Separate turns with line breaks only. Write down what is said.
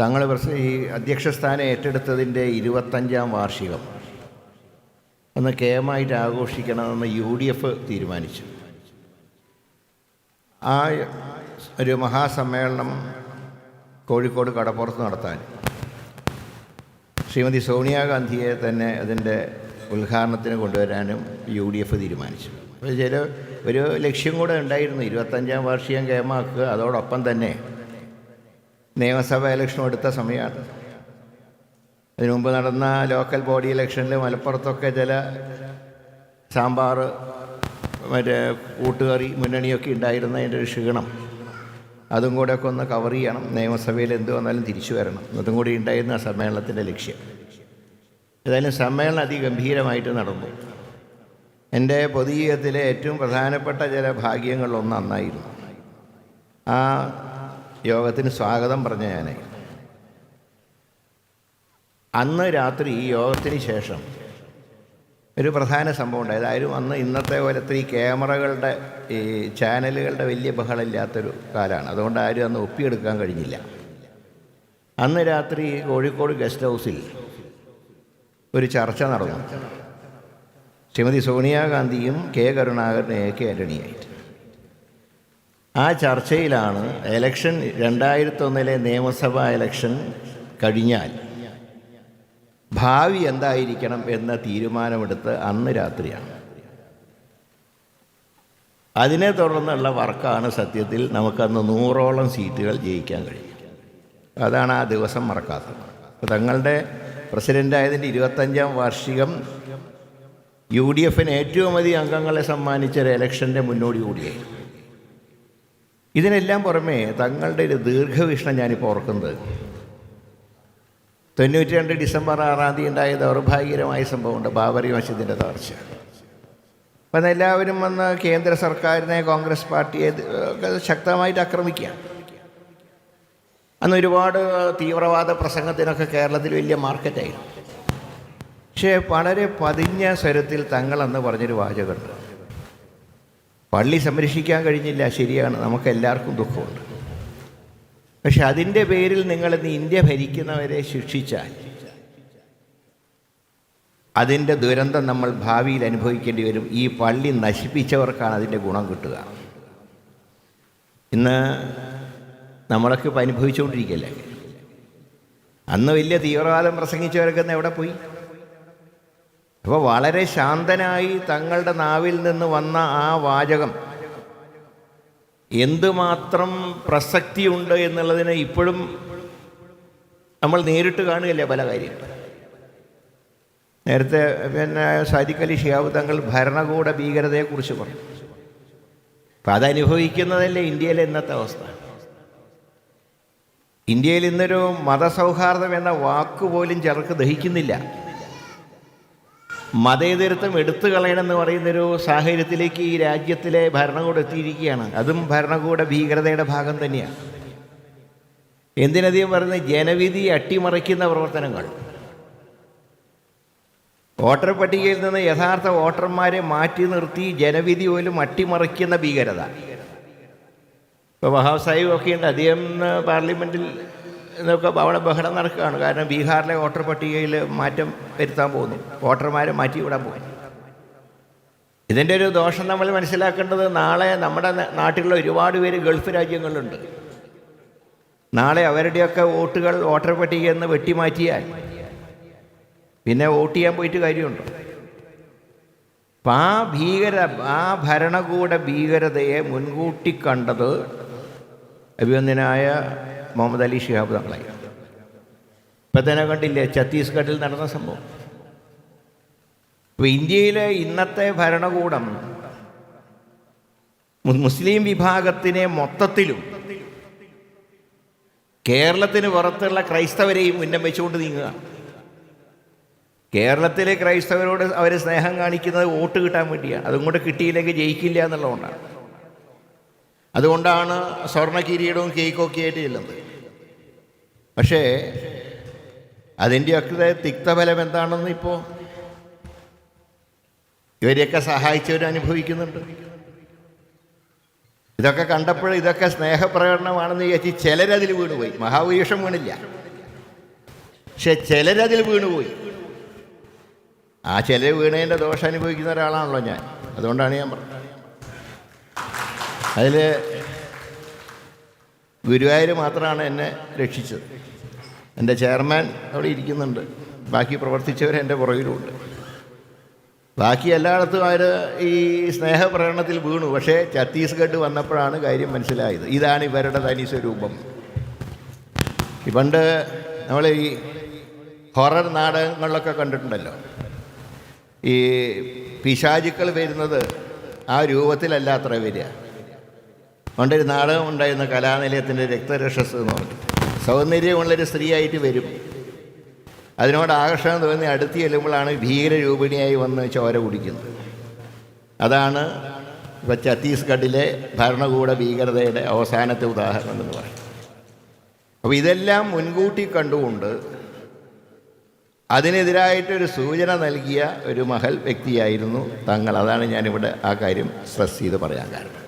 തങ്ങൾ ഈ ഈ അധ്യക്ഷസ്ഥാനം ഏറ്റെടുത്തതിന്റെ ഇരുപത്തഞ്ചാം വാർഷികം ഒന്ന് കേമായിട്ട് ആഘോഷിക്കണമെന്ന് യു ഡി എഫ് തീരുമാനിച്ചു. ആ ഒരു മഹാസമ്മേളനം കോഴിക്കോട് കടപ്പുറത്ത് നടത്താൻ. ശ്രീമതി സോണിയാഗാന്ധിയെ തന്നെ അതിന്റെ ഉദ്ഘാടനത്തിന് കൊണ്ടുവരാനും യു ഡി എഫ് തീരുമാനിച്ചു ചില ഒരു ലക്ഷ്യം കൂടെ ഉണ്ടായിരുന്നു. ഇരുപത്തഞ്ചാം വാർഷികം കേമാക്കുക അതോടൊപ്പം തന്നെ നിയമസഭാ ഇലക്ഷൻ എടുത്ത സമയമാണ്. അതിനു മുമ്പ് നടന്ന ലോക്കൽ ബോഡി ഇലക്ഷനിൽ മലപ്പുറത്തൊക്കെ ചില സാമ്പാർ മറ്റേ കൂട്ടുകറി മുന്നണിയൊക്കെ ഉണ്ടായിരുന്നതിന്റെ ഒരു ക്ഷീണം. അതും കൂടെ ഒക്കെ ഒന്ന് കവർ ചെയ്യണം. നിയമസഭയിൽ എന്ത് വന്നാലും തിരിച്ചു വരണം. അതും കൂടി ഉണ്ടായിരുന്ന സമ്മേളനത്തിന്റെ ലക്ഷ്യം. ഏതായാലും സമ്മേളനം അതിഗംഭീരമായിട്ട് നടന്നു. എന്റെ പൊതുജീവിതത്തിലെ ഏറ്റവും പ്രധാനപ്പെട്ട ചില ഭാഗ്യങ്ങളിലൊന്ന് അന്നായിരുന്നു ആ യോഗത്തിന് സ്വാഗതം പറഞ്ഞ ഞാൻ അന്ന് രാത്രി ഈ യോഗത്തിന് ശേഷം ഒരു പ്രധാന സംഭവം ഉണ്ടായത് ആരും അന്ന് ഇന്നത്തെ പോലത്തെ ഈ ക്യാമറകളുടെ ഈ ചാനലുകളുടെ വലിയ ബഹളമില്ലാത്തൊരു കാലമാണ്. അതുകൊണ്ട് ആരും അന്ന് ഒപ്പിയെടുക്കാൻ കഴിഞ്ഞില്ല. അന്ന് രാത്രി കോഴിക്കോട് ഗസ്റ്റ് ഹൗസിൽ ഒരു ചർച്ച നടന്നു. ശ്രീമതി സോണിയാഗാന്ധിയും കെ കരുണാകരനും എ കെ ആ ചർച്ചയിലാണ് എലക്ഷൻ രണ്ടായിരത്തൊന്നിലെ നിയമസഭാ എലക്ഷൻ കഴിഞ്ഞാൽ ഭാവി എന്തായിരിക്കണം എന്ന തീരുമാനമെടുത്ത് അന്ന് രാത്രിയാണ്. അതിനെ തുടർന്നുള്ള വർക്കാണ് സത്യത്തിൽ നമുക്കന്ന് നൂറോളം സീറ്റുകൾ ജയിക്കാൻ കഴിയും. അതാണ് ആ ദിവസം മറക്കാത്തത്. തങ്ങളുടെ പ്രസിഡന്റായതിന്റെ ഇരുപത്തഞ്ചാം വാർഷികം യു ഡി എഫിന് ഏറ്റവും അധികം അംഗങ്ങളെ സമ്മാനിച്ച ഒരു ഇലക്ഷന്റെ മുന്നോടി കൂടിയായി ഇതിനെല്ലാം പുറമേ തങ്ങളുടെ ഒരു ദീർഘവീക്ഷണം ഞാനിപ്പോൾ ഓർക്കുന്നത്. തൊണ്ണൂറ്റി രണ്ട് ഡിസംബർ ആറാം തീയതി ഉണ്ടായ ദൗർഭാഗ്യകരമായ സംഭവമുണ്ട് ബാബറി മസ്ജിദിന്റെ തകർച്ച. അപ്പം എല്ലാവരും വന്ന് കേന്ദ്ര സർക്കാരിനെ കോൺഗ്രസ് പാർട്ടിയെ ശക്തമായിട്ട് ആക്രമിക്കുക. അന്ന് ഒരുപാട് തീവ്രവാദ പ്രസംഗത്തിനൊക്കെ കേരളത്തിൽ വലിയ മാർക്കറ്റായിരുന്നു പക്ഷേ വളരെ പതിഞ്ഞ സ്വരത്തിൽ തങ്ങളെന്ന് പറഞ്ഞൊരു വാചകമുണ്ട്. പള്ളി സംരക്ഷിക്കാൻ കഴിഞ്ഞില്ല ശരിയാണ്. നമുക്ക് എല്ലാവർക്കും ദുഃഖമുണ്ട്. പക്ഷെ അതിന്റെ പേരിൽ നിങ്ങൾ ഇന്ന് ഇന്ത്യ ഭരിക്കുന്നവരെ ശിക്ഷിച്ചാൽ അതിന്റെ ദുരന്തം നമ്മൾ ഭാവിയിൽ അനുഭവിക്കേണ്ടി വരും. ഈ പള്ളി നശിപ്പിച്ചവർക്കാണ് അതിന്റെ ഗുണം കിട്ടുക. ഇന്ന് നമ്മളൊക്കെ ഇപ്പം അനുഭവിച്ചുകൊണ്ടിരിക്കുകയല്ലേ? അന്ന് വലിയ തീവ്രവാദം പ്രസംഗിച്ചവരൊക്കെ എവിടെ പോയി? അപ്പോൾ വളരെ ശാന്തനായി തങ്ങളുടെ നാവിൽ നിന്ന് വന്ന ആ വാചകം. എന്തുമാത്രം പ്രസക്തിയുണ്ട് എന്നുള്ളതിനെ ഇപ്പോഴും നമ്മൾ നേരിട്ട് കാണുകയല്ലേ പല കാര്യങ്ങൾ നേരത്തെ പിന്നെ സാദിഖ് അലി ഷിയാബ് തങ്ങൾ ഭരണകൂട ഭീകരതയെക്കുറിച്ച് പറഞ്ഞു. അപ്പം അതനുഭവിക്കുന്നതല്ലേ ഇന്ത്യയിലെ ഇന്നത്തെ അവസ്ഥ. ഇന്ത്യയിൽ ഇന്നൊരു മതസൗഹാർദ്ദം എന്ന വാക്ക് പോലും ചിലർക്ക് ദഹിക്കുന്നില്ല. മതേതരത്വം എടുത്തു കളയണമെന്ന് പറയുന്നൊരു സാഹചര്യത്തിലേക്ക് ഈ രാജ്യത്തിലെ ഭരണകൂടം എത്തിയിരിക്കുകയാണ്. അതും ഭരണകൂട ഭീകരതയുടെ ഭാഗം തന്നെയാണ്. എന്തിനധികം പറയുന്നത് ജനവിധി അട്ടിമറിക്കുന്ന പ്രവർത്തനങ്ങൾ. വോട്ടർ പട്ടികയിൽ നിന്ന് യഥാർത്ഥ വോട്ടർമാരെ മാറ്റി നിർത്തി ജനവിധി പോലും അട്ടിമറിക്കുന്ന ഭീകരത. ഇപ്പോൾ വഹാബ് സാഹിബ് ഒക്കെ അദ്ദേഹം പാർലമെന്റിൽ എന്നൊക്കെ അവിടെ ബഹളം നടക്കുകയാണ്. കാരണം ബീഹാറിലെ വോട്ടർ പട്ടികയിൽ മാറ്റം വരുത്താൻ പോകുന്നു. വോട്ടർമാരെ മാറ്റി വിടാൻ പോകുന്നു. ഇതിന്റെ ഒരു ദോഷം നമ്മൾ മനസ്സിലാക്കേണ്ടത് നാളെ നമ്മുടെ നാട്ടിലുള്ള ഒരുപാട് പേര് ഗൾഫ് രാജ്യങ്ങളിലുണ്ട്. നാളെ അവരുടെയൊക്കെ വോട്ടുകൾ വോട്ടർ പട്ടികയിൽ നിന്ന് വെട്ടിമാറ്റിയാൽ പിന്നെ വോട്ട് ചെയ്യാൻ പോയിട്ട് കാര്യമുണ്ടോ? അപ്പം ആ ഭീകര ആ ഭരണകൂട ഭീകരതയെ മുൻകൂട്ടി കണ്ടത് അഭിവന്ദനായ മുഹമ്മദ് അലി ഷിഹാബ് തങ്ങളായി ഇപ്പം തന്നെ കണ്ടില്ലേ ഛത്തീസ്ഗഡിൽ നടന്ന സംഭവം. ഇപ്പോൾ ഇന്ത്യയിലെ ഇന്നത്തെ ഭരണകൂടം മുസ്ലിം വിഭാഗത്തിനെ മൊത്തത്തിലും കേരളത്തിന് പുറത്തുള്ള ക്രൈസ്തവരെയും ഉന്നം വെച്ചുകൊണ്ട് നീങ്ങുക. കേരളത്തിലെ ക്രൈസ്തവരോട് അവർ സ്നേഹം കാണിക്കുന്നത് വോട്ട് കിട്ടാൻ വേണ്ടിയാണ് അതും കൂടെ കിട്ടിയില്ലെങ്കിൽ ജയിക്കില്ല എന്നുള്ളതുകൊണ്ടാണ്. അതുകൊണ്ടാണ് സ്വർണ കിരീടവും കേക്കൊക്കെ ആയിട്ട് ചെല്ലുന്നത്. പക്ഷേ അതിന്റെയൊക്കെ തിക്തഫലം എന്താണെന്ന് ഇപ്പോൾ ഇവരെയൊക്കെ സഹായിച്ചവർ അനുഭവിക്കുന്നുണ്ട്. ഇതൊക്കെ കണ്ടപ്പോൾ ഇതൊക്കെ സ്നേഹപ്രകടനമാണെന്ന് വിചാരിച്ച് ചിലരതിൽ വീണുപോയി. മഹാഭൂരിഷം വീണില്ല. പക്ഷെ ചിലരതിൽ വീണുപോയി. ആ ചിലർ വീണതിന്റെ ദോഷം അനുഭവിക്കുന്ന ഒരാളാണല്ലോ ഞാൻ. അതുകൊണ്ടാണ് ഞാൻ പറഞ്ഞത്. അതിൽ ഗുരുവായൂർ മാത്രമാണ് എന്നെ രക്ഷിച്ചത്. എന്റെ ചെയർമാൻ അവിടെ ഇരിക്കുന്നുണ്ട്. ബാക്കി പ്രവർത്തിച്ചവർ എന്റെ പുറകിലുണ്ട്. ബാക്കി എല്ലായിടത്തും അവർ ഈ സ്നേഹപ്രകടനത്തിൽ വീണു. പക്ഷേ ഛത്തീസ്ഗഡ് വന്നപ്പോഴാണ് കാര്യം മനസ്സിലായത്. ഇതാണ് ഇവരുടെ തനി സ്വരൂപം. പണ്ട് നമ്മൾ ഈ ഹൊറർ നാടകങ്ങളിലൊക്കെ കണ്ടിട്ടുണ്ടല്ലോ. ഈ പിശാചുക്കൾ വരുന്നത് ആ രൂപത്തിലല്ല അത്ര വരിക. പണ്ടൊരു നാടകം ഉണ്ടായിരുന്ന കലാനിലയത്തിന്റെ രക്തരക്ഷസ് എന്ന് പറഞ്ഞു. സൗന്ദര്യമുള്ളൊരു സ്ത്രീയായിട്ട് വരും. അതിനോട് ആകർഷണം തോന്നി അടുത്ത് ചെല്ലുമ്പോഴാണ് ഭീകരരൂപിണിയായി വന്ന് ചോര കുടിക്കുന്നത്. അതാണ് ഇപ്പോൾ ഛത്തീസ്ഗഡിലെ ഭരണകൂട ഭീകരതയുടെ അവസാനത്തെ ഉദാഹരണം എന്ന് പറയും അപ്പോൾ ഇതെല്ലാം മുൻകൂട്ടി കണ്ടുകൊണ്ട് അതിനെതിരായിട്ടൊരു സൂചന നൽകിയ ഒരു മഹൽ വ്യക്തിയായിരുന്നു തങ്ങൾ. അതാണ് ഞാനിവിടെ ആ കാര്യം സ്ട്രെസ് ചെയ്ത് പറയാൻ കാരണം.